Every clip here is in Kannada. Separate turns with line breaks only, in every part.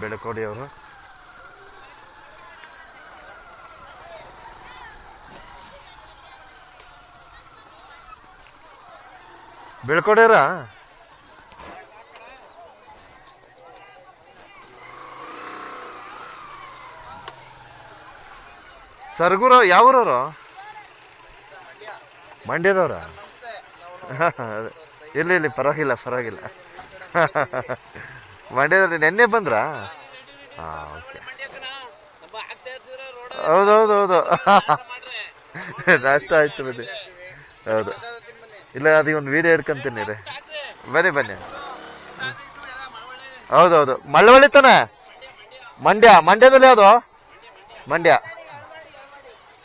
ಬೆಳಕೋಡಿ ಅವರು. ಬೆಳ್ಕೊಡ್ಯಾರ? ಸರ್ಗುರ ಯಾವೂರವರು? ಮಂಡ್ಯದವ್ರ? ಇಲ್ಲ ಇಲ್ಲಿ ಪರವಾಗಿಲ್ಲ ಪರವಾಗಿಲ್ಲ. ಮಂಡ್ಯದಲ್ಲಿ ನೆನ್ನೆ ಬಂದ್ರಾ? ಹಾಂ ಓಕೆ. ಹೌದೌದು ಹೌದು ನಾಷ್ಟ ಆಯ್ತು ಬನ್ನಿ ಹೌದು. ಇಲ್ಲ ಅದಕ್ಕೆ ಒಂದು ವಿಡಿಯೋ ಹಿಡ್ಕೊಂತೀನಿ ರೀ ಬನ್ನಿ ಬನ್ನಿ. ಹೌದೌದು ಮಳ್ಳವಳ್ಳಿ ತಾನೆ? ಮಂಡ್ಯ ಮಂಡ್ಯದಲ್ಲಿ ಯಾವುದು? ಮಂಡ್ಯ.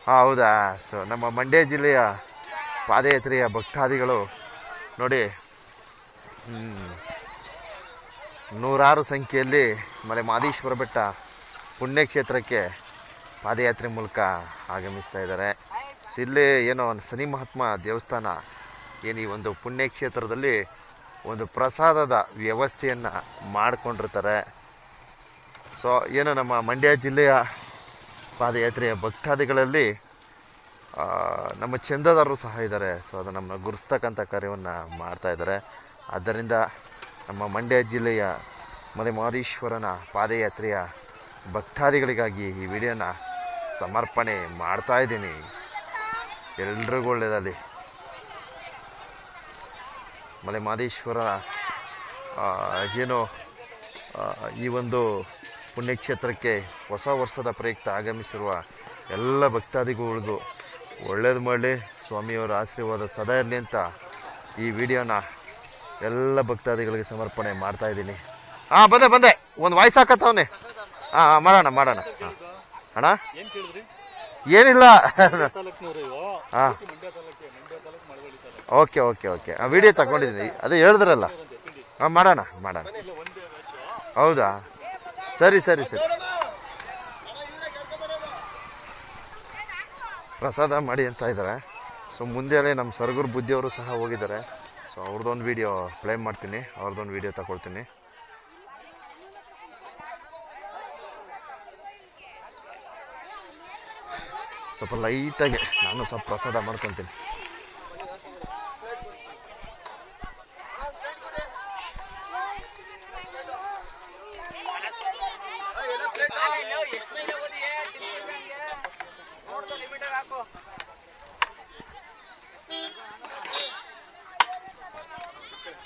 ಹಾಂ ಹೌದಾ? ಸೊ ನಮ್ಮ ಮಂಡ್ಯ ಜಿಲ್ಲೆಯ ಪಾದಯಾತ್ರೆಯ ಭಕ್ತಾದಿಗಳು ನೋಡಿ. ಹ್ಮ್, ನೂರಾರು ಸಂಖ್ಯೆಯಲ್ಲಿ ಮಲೆ ಮಾದೇಶ್ವರ ಬೆಟ್ಟ ಪುಣ್ಯಕ್ಷೇತ್ರಕ್ಕೆ ಪಾದಯಾತ್ರೆ ಮೂಲಕ ಆಗಮಿಸ್ತಾ ಇದ್ದಾರೆ. ಸೊ ಇಲ್ಲಿ ಏನೋ ಒಂದು ಶನಿ ಮಹಾತ್ಮ ದೇವಸ್ಥಾನ ಏನು ಈ ಒಂದು ಪುಣ್ಯಕ್ಷೇತ್ರದಲ್ಲಿ ಒಂದು ಪ್ರಸಾದದ ವ್ಯವಸ್ಥೆಯನ್ನು ಮಾಡಿಕೊಂಡಿರ್ತಾರೆ. ಸೊ, ಏನು ನಮ್ಮ ಮಂಡ್ಯ ಜಿಲ್ಲೆಯ ಪಾದಯಾತ್ರೆಯ ಭಕ್ತಾದಿಗಳಲ್ಲಿ ನಮ್ಮ ಚಂದದಾರರು ಸಹ ಇದ್ದಾರೆ. ಸೊ, ಅದನ್ನು ನಮ್ಮನ್ನ ಗುರುಸ್ತಕ್ಕಂಥ ಕಾರ್ಯವನ್ನು ಮಾಡ್ತಾ ಇದ್ದಾರೆ. ಆದ್ದರಿಂದ ನಮ್ಮ ಮಂಡ್ಯ ಜಿಲ್ಲೆಯ ಮಲೆ ಮಹದೇಶ್ವರನ ಪಾದಯಾತ್ರೆಯ ಭಕ್ತಾದಿಗಳಿಗಾಗಿ ಈ ವಿಡಿಯೋನ ಸಮರ್ಪಣೆ ಮಾಡ್ತಾ ಇದ್ದೀನಿ. ಎಲ್ರಿಗೂ ಒಳ್ಳೆಯದಲ್ಲಿ ಮಲೆ ಮಹದೇಶ್ವರ ಏನು ಈ ಒಂದು ಪುಣ್ಯಕ್ಷೇತ್ರಕ್ಕೆ ಹೊಸ ವರ್ಷದ ಪ್ರಯುಕ್ತ ಆಗಮಿಸಿರುವ ಎಲ್ಲ ಭಕ್ತಾದಿಗಳಿಗೂ ಒಳ್ಳೇದು ಮಾಡಲಿ. ಸ್ವಾಮಿಯವರ ಆಶೀರ್ವಾದ ಸದಾ ಇರಲಿ ಅಂತ ಈ ವಿಡಿಯೋನ ಎಲ್ಲ ಭಕ್ತಾದಿಗಳಿಗೆ ಸಮರ್ಪಣೆ ಮಾಡ್ತಾ ಇದ್ದೀನಿ. ಹಾಂ ಬಂದೆ ಬಂದೆ. ಒಂದು ವಾಯ್ಸ್ ಹಾಕತ್ತವನೇ ಹಾಂ ಹಾಂ ಮಾಡೋಣ ಮಾಡೋಣ. ಹಾಂ ಅಣ್ಣ? ಏನಿಲ್ಲ. ಹಾಂ. Okay okay okay. ಆ ವಿಡಿಯೋ ತಗೊಂಡಿದ್ದೀನಿ. ಅದೇ ಹೇಳಿದ್ರಲ್ಲ. ಹಾಂ ಮಾಡೋಣ ಮಾಡೋಣ. ಹೌದಾ? ಸರಿ ಸರಿ ಸರಿ. ಪ್ರಸಾದ ಮಾಡಿ ಅಂತ ಇದ್ದಾರೆ. ಸೊ ಮುಂದೆ ನಮ್ಮ ಸರ್ಗುರು ಬುದ್ಧಿಯವರು ಸಹ ಹೋಗಿದ್ದಾರೆ. ಸೊ ಅವ್ರದ್ದೊಂದು ವಿಡಿಯೋ ಪ್ಲೇ ಮಾಡ್ತೀನಿ. ಅವ್ರದ್ದೊಂದು ವಿಡಿಯೋ ತಗೊಳ್ತೀನಿ ಸ್ವಲ್ಪ ಲೈಟಾಗಿ ನಾನು ಸ್ವಲ್ಪ ಪ್ರಸಾದ ಮಾಡ್ಕೊತೀನಿ.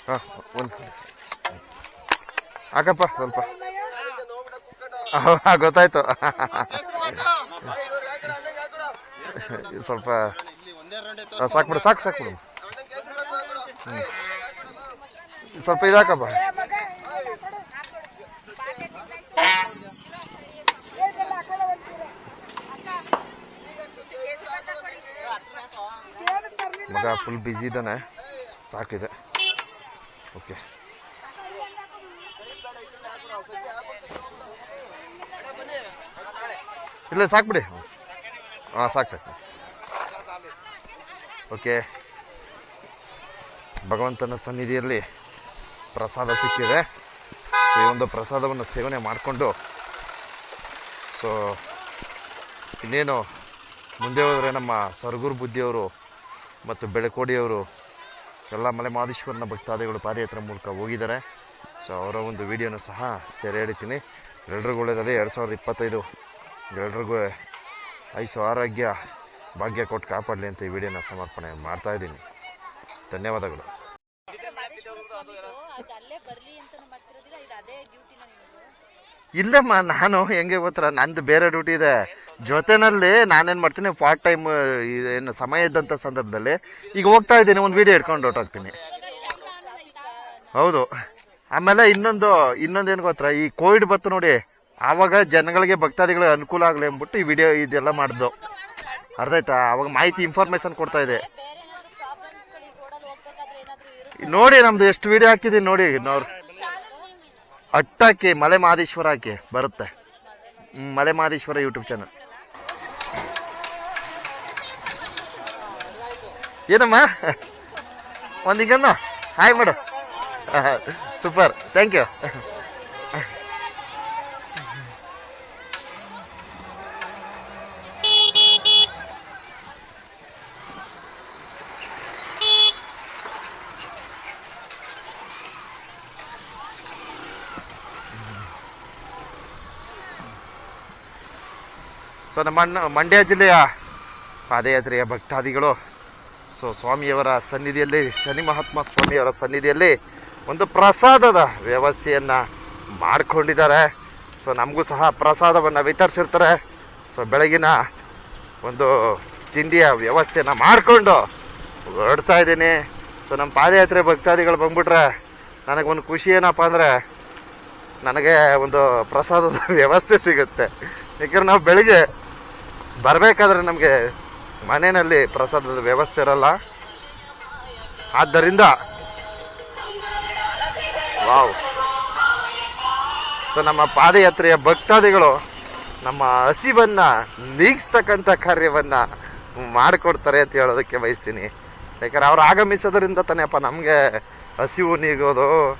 ಹಾಂ ಸ್ವಲ್ಪ ಗೊತ್ತಾಯ್ತು. ಸ್ವಲ್ಪ ಸಾಕ್ಬಿಡು ಸಾಕು ಸಾಕ್ಬಿಡು ಹ್ಞೂ ಸ್ವಲ್ಪ ಇದಾಕಪ್ಪ ಮಗ ಫುಲ್ ಬ್ಯುಸಿ ಇದ್ದಾನೆ. ಸಾಕಿದೆ. ಓಕೆ. ಇಲ್ಲ ಸಾಕ್ಬಿಡಿ ಹಾಂ, ಸಾಕು ಸಾಕು. ಓಕೆ. ಭಗವಂತನ ಸನ್ನಿಧಿಯಲ್ಲಿ ಪ್ರಸಾದ ಸಿಕ್ಕಿದೆ. ಈ ಒಂದು ಪ್ರಸಾದವನ್ನು ಸೇವನೆ ಮಾಡಿಕೊಂಡು, ಸೊ, ಇನ್ನೇನು ಮುಂದೆ ಹೋದರೆ ನಮ್ಮ ಸರಗೂರು ಬುದ್ಧಿಯವರು ಮತ್ತು ಬೆಳಕೋಡಿಯವರು ಎಲ್ಲ ಮಲೆ ಮಾದೇಶ್ವರನ ಭಕ್ತಾದಿಗಳು ಪಾದಯಾತ್ರೆ ಮೂಲಕ ಹೋಗಿದ್ದಾರೆ. ಸೊ ಅವರ ಒಂದು ವಿಡಿಯೋನ ಸಹ ಸೆರೆ ಹಿಡಿತೀನಿ ಎಲ್ರಿಗೂ ಒಳ್ಳೆಯದಲ್ಲಿ ಎರಡು ಸಾವಿರದ ಇಪ್ಪತ್ತೈದು ಎಲ್ರಿಗೂ ಐಸು ಆರೋಗ್ಯ, ಭಾಗ್ಯ ಕೊಟ್ಟು ಕಾಪಾಡಲಿ ಅಂತ ಈ ವಿಡಿಯೋನ ಸಮರ್ಪಣೆ ಮಾಡ್ತಾ ಇದ್ದೀನಿ. ಧನ್ಯವಾದಗಳು. ಇಲ್ಲಮ್ಮ, ನಾನು ಹೆಂಗೆ ಗೊತ್ತರ ನಂದು ಬೇರೆ ಡ್ಯೂಟಿ ಇದೆ. ಜೊತೆನಲ್ಲಿ ನಾನೇನು ಮಾಡ್ತೀನಿ ಪಾರ್ಟ್ ಟೈಮ್ ಏನು ಸಮಯ ಇದ್ದಂಥ ಸಂದರ್ಭದಲ್ಲಿ ಈಗ ಹೋಗ್ತಾ ಇದ್ದೀನಿ, ಒಂದು ವಿಡಿಯೋ ಇಟ್ಕೊಂಡು ಹೊರಟೋಗ್ತೀನಿ. ಹೌದು. ಆಮೇಲೆ ಇನ್ನೊಂದು ಇನ್ನೊಂದು ಏನು ಗೊತ್ತಾ, ಈ ಕೋವಿಡ್ ಬತ್ತು ನೋಡಿ, ಆವಾಗ ಜನಗಳಿಗೆ, ಭಕ್ತಾದಿಗಳಿಗೆ ಅನುಕೂಲ ಆಗಲಿ ಅಂದ್ಬಿಟ್ಟು ಈ ವಿಡಿಯೋ ಇದೆಲ್ಲ ಮಾಡಿದ್ದು ಅರ್ಥ ಆಯ್ತಾ? ಅವಾಗ ಮಾಹಿತಿ ಇನ್ಫಾರ್ಮೇಶನ್ ಕೊಡ್ತಾ ಇದೆ. ನೋಡಿ ನಮ್ದು ಎಷ್ಟು ವಿಡಿಯೋ ಹಾಕಿದೀನಿ ನೋಡಿ ನಾವು ಅಟ್ಟಾಕಿ ಮಲೆ ಮಹದೇಶ್ವರ ಹಾಕಿ ಬರುತ್ತೆ. ಮಲೆ ಮಹದೇಶ್ವರ ಯೂಟ್ಯೂಬ್ ಚಾನಲ್ ಏನಮ್ಮ? ಒಂದು ಹಿಂಗನ್ನು ಹಾಯ್ ಮಾಡು. ಸೂಪರ್. ಥ್ಯಾಂಕ್ ಯು ಸೊ ನಮ್ಮ ಮಂಡ್ಯ ಜಿಲ್ಲೆಯ ಪಾದಯಾತ್ರೆಯ ಭಕ್ತಾದಿಗಳು ಸೊ ಸ್ವಾಮಿಯವರ ಸನ್ನಿಧಿಯಲ್ಲಿ, ಶನಿ ಮಹಾತ್ಮ ಸ್ವಾಮಿಯವರ ಸನ್ನಿಧಿಯಲ್ಲಿ ಒಂದು ಪ್ರಸಾದದ ವ್ಯವಸ್ಥೆಯನ್ನು ಮಾಡಿಕೊಂಡಿದ್ದಾರೆ. ಸೊ ನಮಗೂ ಸಹ ಪ್ರಸಾದವನ್ನು ವಿತರಿಸಿರ್ತಾರೆ. ಸೊ ಬೆಳಗಿನ ಒಂದು ತಿಂಡಿಯ ವ್ಯವಸ್ಥೆನ ಮಾಡಿಕೊಂಡು ಹೊರಡ್ತಾ ಇದ್ದೀನಿ. ಸೊ ನಮ್ಮ ಪಾದಯಾತ್ರೆ ಭಕ್ತಾದಿಗಳು ಬಂದ್ಬಿಟ್ರೆ ನನಗೊಂದು ಖುಷಿ ಏನಪ್ಪ ಅಂದರೆ ನನಗೆ ಒಂದು ಪ್ರಸಾದದ ವ್ಯವಸ್ಥೆ ಸಿಗುತ್ತೆ. ಯಾಕಂದ್ರೆ ನಾವು ಬೆಳಿಗ್ಗೆ ಬರಬೇಕಾದ್ರೆ ನಮಗೆ ಮನೆಯಲ್ಲಿ ಪ್ರಸಾದದ ವ್ಯವಸ್ಥೆ ಇರಲ್ಲ. ಆದ್ದರಿಂದ ವಾವ್. ಸೊ ನಮ್ಮ ಪಾದಯಾತ್ರೆಯ ಭಕ್ತಾದಿಗಳು ನಮ್ಮ ಹಸಿವನ್ನು ನೀಗಿಸ್ತಕ್ಕಂಥ ಕಾರ್ಯವನ್ನ ಮಾಡಿಕೊಡ್ತಾರೆ ಅಂತ ಹೇಳೋದಕ್ಕೆ ಬಯಸ್ತೀನಿ. ಯಾಕಂದ್ರೆ ಅವ್ರು ಆಗಮಿಸೋದ್ರಿಂದ ತಾನೇಪ್ಪ ನಮಗೆ ಹಸಿವು ನೀಗೋದು.